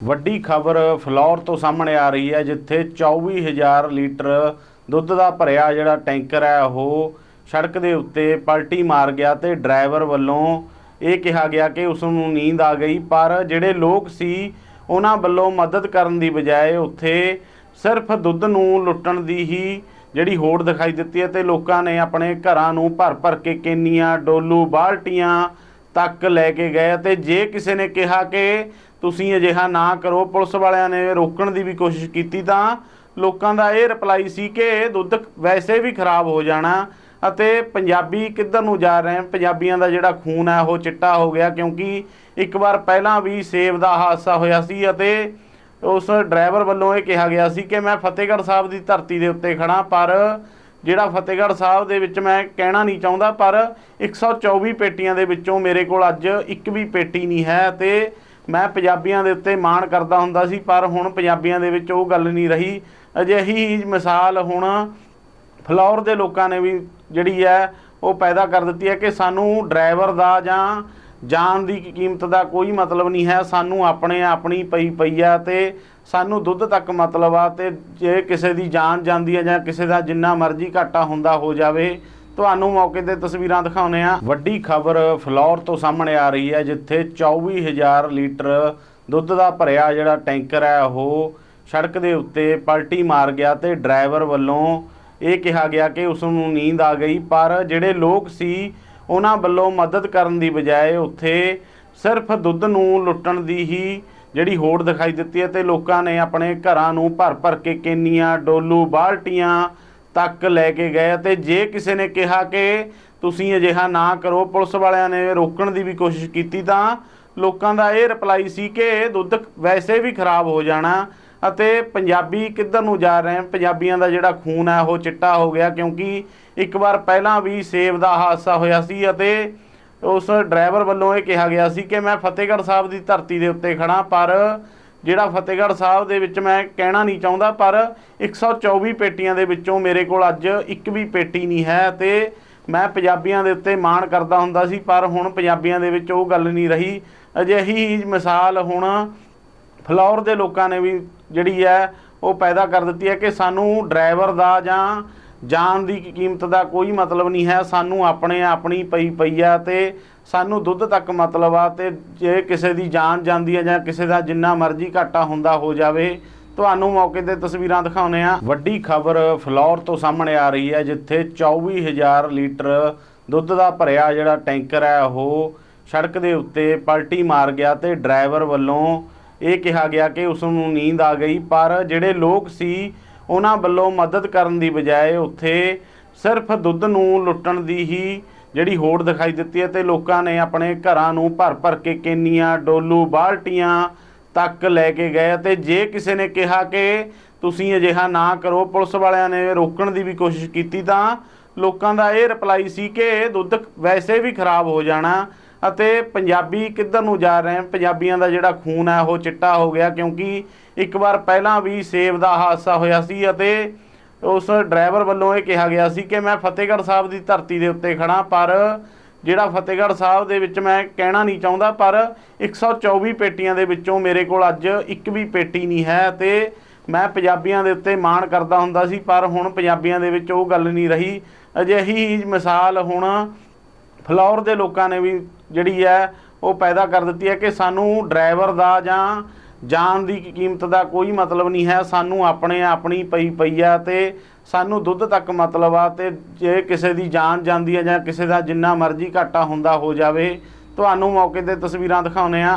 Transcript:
ਵੱਡੀ ਖਬਰ ਫਲੌਰ ਤੋਂ ਸਾਹਮਣੇ ਆ ਰਹੀ ਹੈ, ਜਿੱਥੇ 24000 ਲੀਟਰ ਦੁੱਧ ਦਾ ਭਰਿਆ ਜਿਹੜਾ ਟੈਂਕਰ ਹੈ, ਉਹ ਸੜਕ ਦੇ ਉੱਤੇ ਪਲਟੀ ਮਾਰ ਗਿਆ ਤੇ ਡਰਾਈਵਰ ਵੱਲੋਂ ਇਹ ਕਿਹਾ ਗਿਆ ਕਿ ਉਸ ਨੂੰ ਨੀਂਦ ਆ ਗਈ, ਪਰ ਜਿਹੜੇ ਲੋਕ ਸੀ, ਉਹਨਾਂ ਵੱਲੋਂ ਮਦਦ ਕਰਨ ਦੀ ਬਜਾਏ ਉੱਥੇ ਸਿਰਫ ਦੁੱਧ ਨੂੰ ਲੁੱਟਣ ਦੀ ਹੀ ਜਿਹੜੀ ਹੋੜ ਦਿਖਾਈ ਦਿੱਤੀ ਹੈ ਤੇ ਲੋਕਾਂ ਨੇ ਆਪਣੇ ਘਰਾਂ ਨੂੰ ਭਰ ਭਰ ਕੇ ਕੇਨੀਆਂ, ਡੋਲੂ, ਬਾਲਟੀਆਂ ਤੱਕ ਲੈ ਕੇ ਗਏ ਅਤੇ ਜੇ ਕਿਸੇ ਨੇ ਕਿਹਾ ਕਿ ਤੁਸੀਂ ਅਜਿਹਾ ਨਾ ਕਰੋ, ਪੁਲਿਸ ਵਾਲਿਆਂ ਨੇ ਰੋਕਣ ਦੀ ਵੀ ਕੋਸ਼ਿਸ਼ ਕੀਤੀ ਤਾਂ ਲੋਕਾਂ ਦਾ ਇਹ ਰਿਪਲਾਈ ਸੀ ਕਿ ਦੁੱਧ ਵੈਸੇ ਵੀ ਖਰਾਬ ਹੋ ਜਾਣਾ ਅਤੇ ਪੰਜਾਬੀ ਕਿੱਧਰ ਨੂੰ ਜਾ ਰਹੇ ਹਨ? ਪੰਜਾਬੀਆਂ ਦਾ ਜਿਹੜਾ ਖੂਨ ਹੈ, ਉਹ ਚਿੱਟਾ ਹੋ ਗਿਆ ਕਿਉਂਕਿ ਇੱਕ ਵਾਰ ਪਹਿਲਾਂ ਵੀ ਸੇਬ ਦਾ ਹਾਦਸਾ ਹੋਇਆ ਸੀ ਅਤੇ ਉਸ ਡਰਾਈਵਰ ਵੱਲੋਂ ਇਹ ਕਿਹਾ ਗਿਆ ਸੀ ਕਿ ਮੈਂ ਫਤਿਹਗੜ੍ਹ ਸਾਹਿਬ ਦੀ ਧਰਤੀ ਦੇ ਉੱਤੇ ਖੜਾ ਪਰ ਜਿਹੜਾ ਫਤਿਹਗੜ੍ਹ ਸਾਹਿਬ ਦੇ ਵਿੱਚ ਮੈਂ ਕਹਿਣਾ ਨਹੀਂ ਚਾਹੁੰਦਾ, ਪਰ 124 ਪੇਟੀਆਂ ਦੇ ਵਿੱਚੋਂ ਮੇਰੇ ਕੋਲ ਅੱਜ ਇੱਕ ਵੀ ਪੇਟੀ ਨਹੀਂ ਹੈ ਤੇ ਮੈਂ ਪੰਜਾਬੀਆਂ ਦੇ ਉੱਤੇ ਮਾਣ ਕਰਦਾ ਹੁੰਦਾ ਸੀ, ਪਰ ਹੁਣ ਪੰਜਾਬੀਆਂ ਦੇ ਵਿੱਚ ਉਹ ਗੱਲ ਨਹੀਂ ਰਹੀ। ਅਜਿਹੀ ਮਿਸਾਲ ਹੁਣ ਫਲੌਰ ਦੇ ਲੋਕਾਂ ਨੇ ਵੀ ਜਿਹੜੀ ਹੈ ਉਹ ਪੈਦਾ ਕਰ ਦਿੱਤੀ ਹੈ ਕਿ ਸਾਨੂੰ ਡਰਾਈਵਰ ਦਾ ਜਾਂ ਜਾਨ ਦੀ ਕੀਮਤ ਦਾ ਕੋਈ ਮਤਲਬ ਨਹੀਂ ਹੈ। ਸਾਨੂੰ ਆਪਣੇ ਆਪਣੀ ਪਈ ਪਈ ਆ ਤੇ ਸਾਨੂੰ ਦੁੱਧ ਤੱਕ ਮਤਲਬ ਆ ਤੇ ਜੇ ਕਿਸੇ ਦੀ ਜਾਨ ਜਾਂਦੀ ਹੈ ਜਾਂ ਕਿਸੇ ਦਾ ਜਿੰਨਾ ਮਰਜ਼ੀ ਘਾਟਾ ਹੁੰਦਾ ਹੋ ਜਾਵੇ, ਤੁਹਾਨੂੰ ਮੌਕੇ ਤੇ ਤਸਵੀਰਾਂ ਦਿਖਾਉਨੇ ਆ ਵੱਡੀ ਖਬਰ ਫਲੌਰ ਤੋਂ ਸਾਹਮਣੇ ਆ ਰਹੀ ਹੈ, ਜਿੱਥੇ 24000 ਲੀਟਰ ਦੁੱਧ ਦਾ ਭਰਿਆ ਜਿਹੜਾ ਟੈਂਕਰ ਹੈ, ਉਹ ਸੜਕ ਦੇ ਉੱਤੇ ਪਲਟੀ ਮਾਰ ਗਿਆ ਤੇ ਡਰਾਈਵਰ ਵੱਲੋਂ ਇਹ ਕਿਹਾ ਗਿਆ ਕਿ ਉਸ ਨੂੰ ਨੀਂਦ ਆ ਗਈ। ਪਰ ਜਿਹੜੇ ਲੋਕ ਸੀ ਉਹਨਾਂ ਵੱਲੋਂ ਮਦਦ ਕਰਨ ਦੀ ਬਜਾਏ ਉੱਥੇ ਸਿਰਫ ਦੁੱਧ ਨੂੰ ਲੁੱਟਣ ਦੀ ਹੀ ਜਿਹੜੀ ਹੋੜ ਦਿਖਾਈ ਦਿੱਤੀ ਹੈ ਤੇ ਲੋਕਾਂ ਨੇ ਆਪਣੇ ਘਰਾਂ ਨੂੰ ਭਰ ਭਰ ਕੇ ਕੇਨੀਆਂ, ਡੋਲੂ, ਬਾਲਟੀਆਂ ਤੱਕ ਲੈ ਕੇ ਗਏ ਤੇ ਜੇ ਕਿਸੇ ਨੇ ਕਿਹਾ ਕਿ ਤੁਸੀਂ ਅਜਿਹਾ ਨਾ ਕਰੋ, ਪੁਲਿਸ ਵਾਲਿਆਂ ਨੇ ਰੋਕਣ ਦੀ ਵੀ ਕੋਸ਼ਿਸ਼ ਕੀਤੀ ਤਾਂ ਲੋਕਾਂ ਦਾ ਇਹ ਰਿਪਲਾਈ ਸੀ ਕਿ ਦੁੱਧ ਵੈਸੇ ਵੀ ਖਰਾਬ ਹੋ ਜਾਣਾ ਅਤੇ ਪੰਜਾਬੀ ਕਿੱਧਰ ਨੂੰ ਜਾ ਰਹੇ ਹਨ? ਪੰਜਾਬੀਆਂ ਦਾ ਜਿਹੜਾ ਖੂਨ ਹੈ, ਉਹ ਚਿੱਟਾ ਹੋ ਗਿਆ ਕਿਉਂਕਿ ਇੱਕ ਵਾਰ ਪਹਿਲਾਂ ਵੀ ਸੇਬ ਦਾ ਹਾਦਸਾ ਹੋਇਆ ਸੀ ਅਤੇ ਉਸ ਡਰਾਈਵਰ ਵੱਲੋਂ ਇਹ ਕਿਹਾ ਗਿਆ ਸੀ ਕਿ ਮੈਂ ਫਤਿਹਗੜ੍ਹ ਸਾਹਿਬ ਦੀ ਧਰਤੀ ਦੇ ਉੱਤੇ ਖੜਾ ਪਰ ਜਿਹੜਾ ਫਤਿਹਗੜ੍ਹ ਸਾਹਿਬ ਦੇ ਵਿੱਚ ਮੈਂ ਕਹਿਣਾ ਨਹੀਂ ਚਾਹੁੰਦਾ, ਪਰ 124 ਪੇਟੀਆਂ ਦੇ ਵਿੱਚੋਂ ਮੇਰੇ ਕੋਲ ਅੱਜ ਇੱਕ ਵੀ ਪੇਟੀ ਨਹੀਂ ਹੈ ਤੇ ਮੈਂ ਪੰਜਾਬੀਆਂ ਦੇ ਉੱਤੇ ਮਾਣ ਕਰਦਾ ਹੁੰਦਾ ਸੀ, ਪਰ ਹੁਣ ਪੰਜਾਬੀਆਂ ਦੇ ਵਿੱਚ ਉਹ ਗੱਲ ਨਹੀਂ ਰਹੀ। ਅਜਿਹੀ ਮਿਸਾਲ ਹੁਣ ਫਲੌਰ ਦੇ ਲੋਕਾਂ ਨੇ ਵੀ ਜਿਹੜੀ ਹੈ ਉਹ ਪੈਦਾ ਕਰ ਦਿੱਤੀ ਹੈ ਕਿ ਸਾਨੂੰ ਡਰਾਈਵਰ ਦਾ ਜਾਂ ਜਾਨ ਦੀ ਕੀਮਤ ਦਾ ਕੋਈ ਮਤਲਬ ਨਹੀਂ ਹੈ, ਸਾਨੂੰ ਆਪਣੇ ਆਪਣੀ ਪਈ ਪਈ ਆ ਤੇ ਸਾਨੂੰ ਦੁੱਧ ਤੱਕ ਮਤਲਬ ਆ ਤੇ ਜੇ ਕਿਸੇ ਦੀ ਜਾਨ ਜਾਂਦੀ ਹੈ ਜਾਂ ਕਿਸੇ ਦਾ ਜਿੰਨਾ ਮਰਜ਼ੀ ਘਾਟਾ ਹੁੰਦਾ ਹੋ ਜਾਵੇ, ਤੁਹਾਨੂੰ ਮੌਕੇ ਤੇ ਤਸਵੀਰਾਂ ਦਿਖਾਉਨੇ ਆ ਵੱਡੀ ਖਬਰ ਫਲੌਰ ਤੋਂ ਸਾਹਮਣੇ ਆ ਰਹੀ ਹੈ, ਜਿੱਥੇ 24000 ਲੀਟਰ ਦੁੱਧ ਦਾ ਭਰਿਆ ਜਿਹੜਾ ਟੈਂਕਰ ਹੈ, ਉਹ ਸੜਕ ਦੇ ਉੱਤੇ ਪਲਟੀ ਮਾਰ ਗਿਆ ਤੇ ਡਰਾਈਵਰ ਵੱਲੋਂ ਇਹ ਕਿਹਾ ਗਿਆ ਕਿ ਉਸ ਨੂੰ ਨੀਂਦ ਆ ਗਈ, ਪਰ ਜਿਹੜੇ ਲੋਕ ਸੀ, ਉਹਨਾਂ ਵੱਲੋਂ ਮਦਦ ਕਰਨ ਦੀ ਬਜਾਏ ਉੱਥੇ ਸਿਰਫ ਦੁੱਧ ਨੂੰ ਲੁੱਟਣ ਦੀ ਹੀ ਜਿਹੜੀ ਹੋੜ ਦਿਖਾਈ ਦਿੱਤੀ ਹੈ ਤੇ ਲੋਕਾਂ ਨੇ ਆਪਣੇ ਘਰਾਂ ਨੂੰ ਭਰ ਭਰ ਕੇ ਕੇਨੀਆਂ, ਡੋਲੂ, ਬਾਲਟੀਆਂ ਤੱਕ ਲੈ ਕੇ ਗਏ ਤੇ ਜੇ ਕਿਸੇ ਨੇ ਕਿਹਾ ਕਿ ਤੁਸੀਂ ਅਜਿਹਾ ਨਾ ਕਰੋ, ਪੁਲਿਸ ਵਾਲਿਆਂ ਨੇ ਰੋਕਣ ਦੀ ਵੀ ਕੋਸ਼ਿਸ਼ ਕੀਤੀ ਤਾਂ ਲੋਕਾਂ ਦਾ ਇਹ ਰਿਪਲਾਈ ਸੀ ਕਿ ਦੁੱਧ ਵੈਸੇ ਵੀ ਖਰਾਬ ਹੋ ਜਾਣਾ ਅਤੇ ਪੰਜਾਬੀ ਕਿੱਧਰ ਨੂੰ ਜਾ ਰਹੇ ਹਨ? ਪੰਜਾਬੀਆਂ ਦਾ ਜਿਹੜਾ ਖੂਨ ਹੈ, ਉਹ ਚਿੱਟਾ ਹੋ ਗਿਆ ਕਿਉਂਕਿ ਇੱਕ ਵਾਰ ਪਹਿਲਾਂ ਵੀ ਸੇਬ ਦਾ ਹਾਦਸਾ ਹੋਇਆ ਸੀ ਅਤੇ ਉਸ ਡਰਾਈਵਰ ਵੱਲੋਂ ਇਹ ਕਿਹਾ ਗਿਆ ਸੀ ਕਿ ਮੈਂ ਫਤਿਹਗੜ੍ਹ ਸਾਹਿਬ ਦੀ ਧਰਤੀ ਦੇ ਉੱਤੇ ਖੜਾ ਪਰ ਜਿਹੜਾ ਫਤਿਹਗੜ੍ਹ ਸਾਹਿਬ ਦੇ ਵਿੱਚ ਮੈਂ ਕਹਿਣਾ ਨਹੀਂ ਚਾਹੁੰਦਾ, ਪਰ 124 ਪੇਟੀਆਂ ਦੇ ਵਿੱਚੋਂ ਮੇਰੇ ਕੋਲ ਅੱਜ ਇੱਕ ਵੀ ਪੇਟੀ ਨਹੀਂ ਹੈ ਤੇ ਮੈਂ ਪੰਜਾਬੀਆਂ ਦੇ ਉੱਤੇ ਮਾਣ ਕਰਦਾ ਹੁੰਦਾ ਸੀ, ਪਰ ਹੁਣ ਪੰਜਾਬੀਆਂ ਦੇ ਵਿੱਚ ਉਹ ਗੱਲ ਨਹੀਂ ਰਹੀ। ਅਜਿਹੀ ਹੀ ਮਿਸਾਲ ਹੁਣ ਫਲੌਰ ਦੇ ਲੋਕਾਂ ਨੇ ਵੀ ਜਿਹੜੀ ਹੈ ਉਹ ਪੈਦਾ ਕਰ ਦਿੱਤੀ ਹੈ ਕਿ ਸਾਨੂੰ ਡਰਾਈਵਰ ਦਾ ਜਾਂ ਜਾਨ ਦੀ ਕੀਮਤ ਦਾ ਕੋਈ ਮਤਲਬ ਨਹੀਂ ਹੈ, ਸਾਨੂੰ ਆਪਣੇ ਆਪਣੀ ਪਈ ਪਈ ਆ ਤੇ ਸਾਨੂੰ ਦੁੱਧ ਤੱਕ ਮਤਲਬ ਆ ਤੇ ਜੇ ਕਿਸੇ ਦੀ ਜਾਨ ਜਾਂਦੀ ਹੈ ਜਾਂ ਕਿਸੇ ਦਾ ਜਿੰਨਾ ਮਰਜ਼ੀ ਘਾਟਾ ਹੁੰਦਾ ਹੋ ਜਾਵੇ, ਤੁਹਾਨੂੰ ਮੌਕੇ ਤੇ ਤਸਵੀਰਾਂ ਦਿਖਾਉਨੇ ਆ